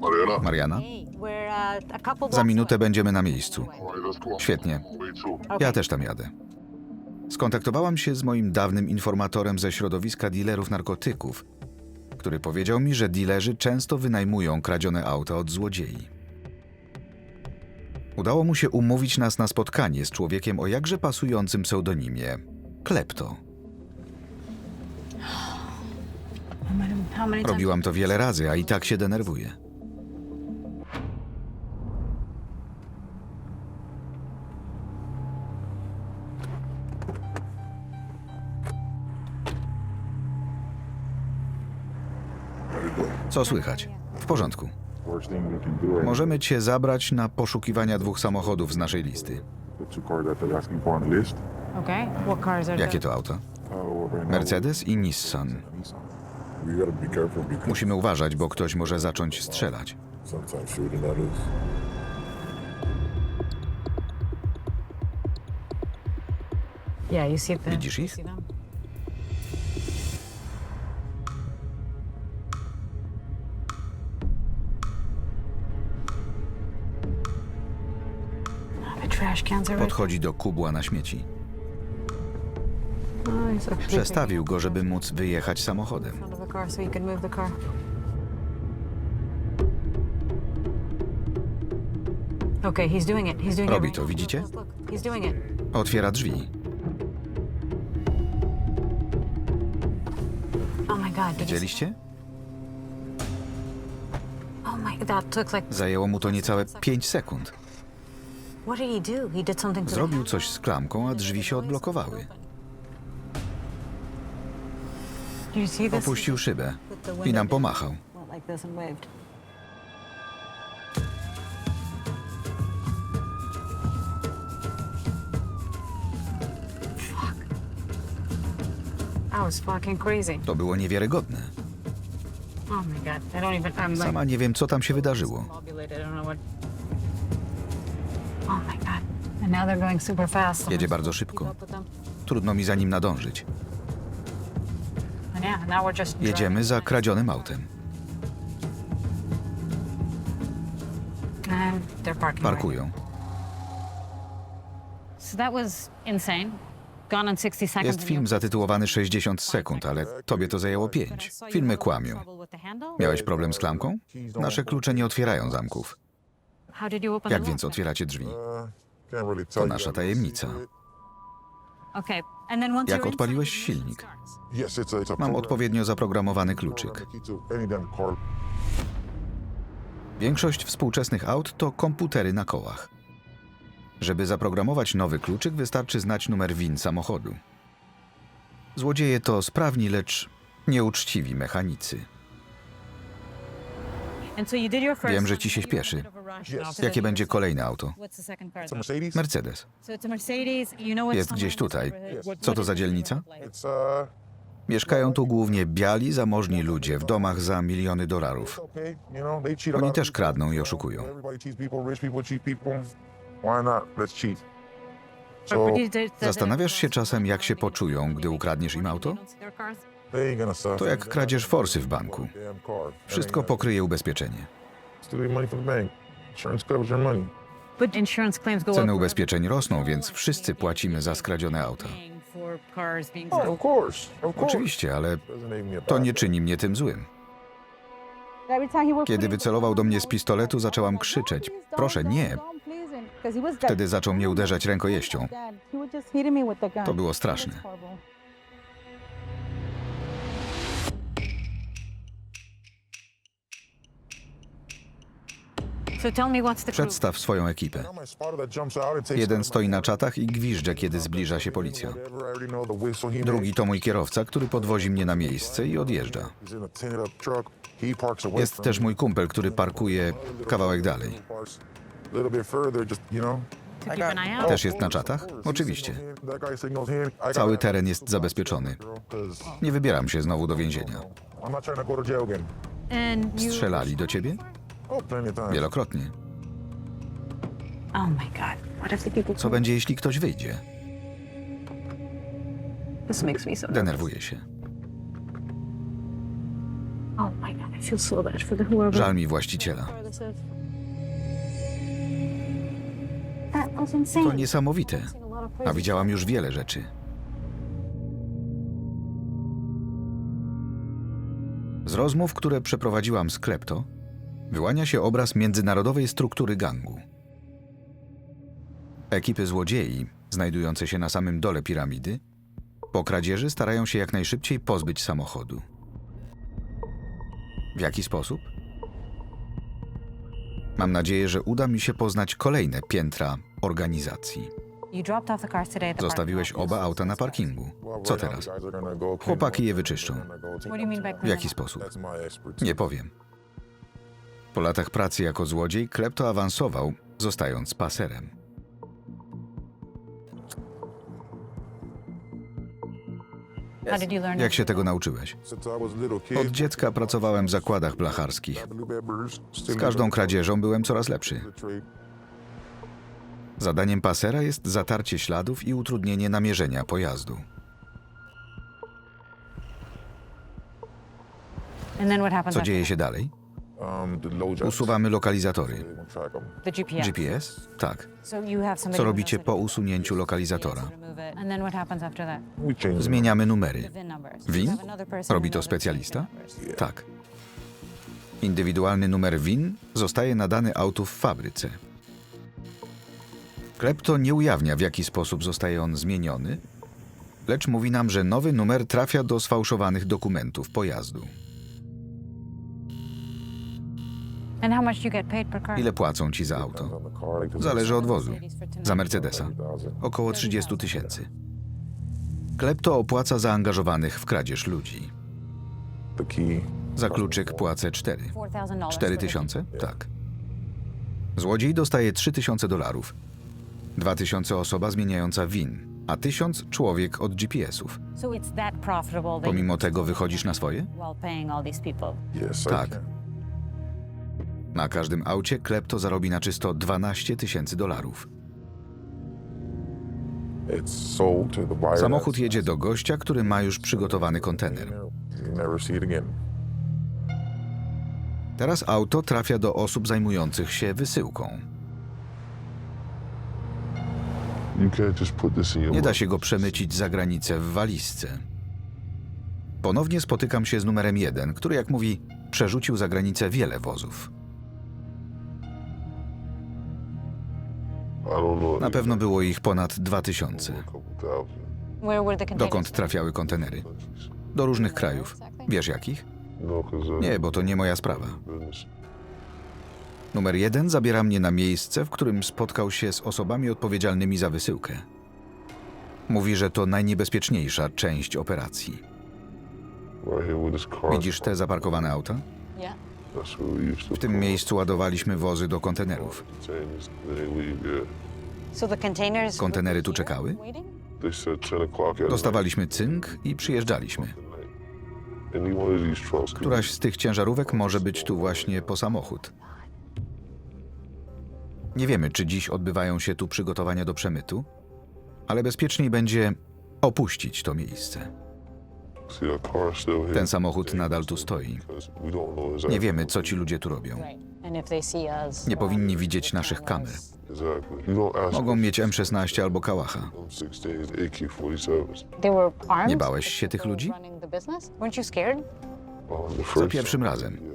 Mariana? Mariana? Uh, Za minutę będziemy na miejscu. Świetnie. Ja też tam jadę. Skontaktowałam się z moim dawnym informatorem ze środowiska dealerów narkotyków, który powiedział mi, że dealerzy często wynajmują kradzione auta od złodziei. Udało mu się umówić nas na spotkanie z człowiekiem o jakże pasującym pseudonimie Klepto. Robiłam to wiele razy, a i tak się denerwuję. Co słychać? W porządku. Możemy cię zabrać na poszukiwania dwóch samochodów z naszej listy. Jakie to auta? Uh, Mercedes i Nissan. Musimy uważać, bo ktoś może zacząć strzelać. sometimes shooting trash cans Podchodzi do kubła na śmieci. Oh, he's actually Przestawił go, żeby móc wyjechać samochodem. in front of the car so you can move the car. Okay, he's doing it. He's doing it. Robi right to, now. widzicie? Look, look, He's doing it. Otwiera drzwi. Oh my god. Did you see Widzieliście? Oh my, that took like. Zajęło mu to niecałe 5 sekund. What did he do? He did something to the Zrobił coś z klamką, a drzwi się odblokowały. Did you see this? Opuścił szybę i nam pomachał. Went like this and waved. Fuck. That was fucking crazy. To było niewiarygodne. Oh my god. I don't even. I'm like. Sama nie wiem, co tam się wydarzyło. discombobulated. I don't know what. Jedzie I'm bardzo szybko. Trudno mi za nim nadążyć. Jedziemy za kradzionym autem. Parkują. So that was insane. Gone in 60 seconds. Jest film zatytułowany 60 sekund, ale tobie to zajęło 5. Filmy kłamią. Miałeś problem z klamką? Nasze klucze nie otwierają zamków. How did you open Jak więc otwieracie drzwi? Uh, can't really tell To nasza tajemnica. Okay. And then once Jak odpaliłeś silnik? Mam odpowiednio zaprogramowany kluczyk. Większość współczesnych aut to komputery na kołach. Żeby zaprogramować nowy kluczyk, wystarczy znać numer WIN samochodu. Złodzieje to sprawni, lecz nieuczciwi mechanicy. Wiem, że ci się śpieszy. Jakie będzie kolejne auto? Mercedes. Jest gdzieś tutaj. Co to za dzielnica? uh, Mieszkają tu głównie biali, zamożni ludzie w domach za miliony dolarów. Oni też kradną i oszukują. Zastanawiasz się czasem, jak się poczują, gdy ukradniesz im auto? To jak kradzież forsy w banku. Wszystko pokryje ubezpieczenie. Insurance covers your money. Ceny ubezpieczeń rosną, więc wszyscy płacimy za skradzione auta. Oh, of course. Of course. Oczywiście, ale to nie czyni mnie tym złym. Kiedy wycelował do mnie z pistoletu, zaczęłam krzyczeć: Proszę, nie. Wtedy zaczął mnie uderzać rękojeścią. To było straszne. Przedstaw swoją ekipę. Jeden the- stoi na czatach i gwizdże, kiedy zbliża się policja. Drugi to mój kierowca, który podwozi mnie na miejsce i odjeżdża. Jest też mój kumpel, który parkuje kawałek dalej. Też jest na czatach? Oczywiście. I gotta Cały teren jest zabezpieczony. Nie wybieram się znowu do więzienia. Strzelali do ciebie? Plenty of times. Wielokrotnie. Oh my god. What if the people. Co będzie, jeśli ktoś wyjdzie? This makes me so. Denerwuję się. Oh my god. I feel so bad for the whoever. Żal mi właściciela. That was insane. To niesamowite. A widziałam już wiele rzeczy. Z rozmów, które przeprowadziłam z Klepto, wyłania się obraz międzynarodowej struktury gangu. Ekipy złodziei, znajdujące się na samym dole piramidy, po kradzieży starają się jak najszybciej pozbyć samochodu. W jaki sposób? Mam nadzieję, że uda mi się poznać kolejne piętra organizacji. Zostawiłeś oba auta na parkingu. Co teraz? Chłopaki je wyczyszczą. W jaki sposób? Nie powiem. Po latach pracy jako złodziej, Klepto awansował, zostając paserem. Jak się tego nauczyłeś? Od dziecka pracowałem w zakładach blacharskich. Z każdą kradzieżą byłem coraz lepszy. Zadaniem pasera jest zatarcie śladów i utrudnienie namierzenia pojazdu. Co dzieje się dalej? Um, Usuwamy lokalizatory. GPS? Tak. Co robicie po usunięciu lokalizatora? Zmieniamy numery. Person Robi to specjalista? Tak. Indywidualny numer WIN zostaje nadany autu w fabryce. Klepto nie ujawnia, w jaki sposób zostaje on zmieniony, lecz mówi nam, że nowy numer trafia do sfałszowanych dokumentów pojazdu. Ile płacą ci za auto? Zależy od wozu. Za Mercedesa 30,000. około 30 tysięcy. Klepto opłaca zaangażowanych w kradzież ludzi. Za kluczyk płacę 4. $4,000 4 for the- tysiące? Tak. Złodziej dostaje 3 tysiące dolarów. 2 tysiące osoba zmieniająca WIN, a 1000 człowiek od GPS-ów. Pomimo tego wychodzisz na swoje? Tak. Na każdym aucie klepto zarobi na czysto 12 tysięcy dolarów. Samochód jedzie do gościa, który ma już przygotowany kontener. Teraz auto trafia do osób zajmujących się wysyłką. Nie da się go przemycić za granicę w walizce. Ponownie spotykam się z numerem 1, który, jak mówi, przerzucił za granicę wiele wozów. Na pewno było ich ponad 2000. A couple thousand Where were the containers? Dokąd trafiały kontenery? Do różnych krajów. Wiesz jakich? No, Nie, bo to nie moja sprawa. Numer jeden zabiera mnie na miejsce, w którym spotkał się z osobami odpowiedzialnymi za wysyłkę. Mówi, że to najniebezpieczniejsza część operacji. Widzisz te zaparkowane auta? W tym miejscu ładowaliśmy wozy do kontenerów. Kontenery tu czekały? waiting? They said 10 o'clock at Dostawaliśmy cynk i przyjeżdżaliśmy. Któraś z tych ciężarówek może być tu właśnie po samochód. Nie wiemy, czy dziś odbywają się tu przygotowania do przemytu, ale bezpieczniej będzie opuścić to miejsce. Ten samochód nadal tu stoi. Nie wiemy, co ci ludzie tu robią. Nie powinni widzieć naszych kamer. Mogą mieć M16 albo Kałacha. them six days AK-47s. they were armed. Nie bałeś się tych ludzi? Za pierwszym razem.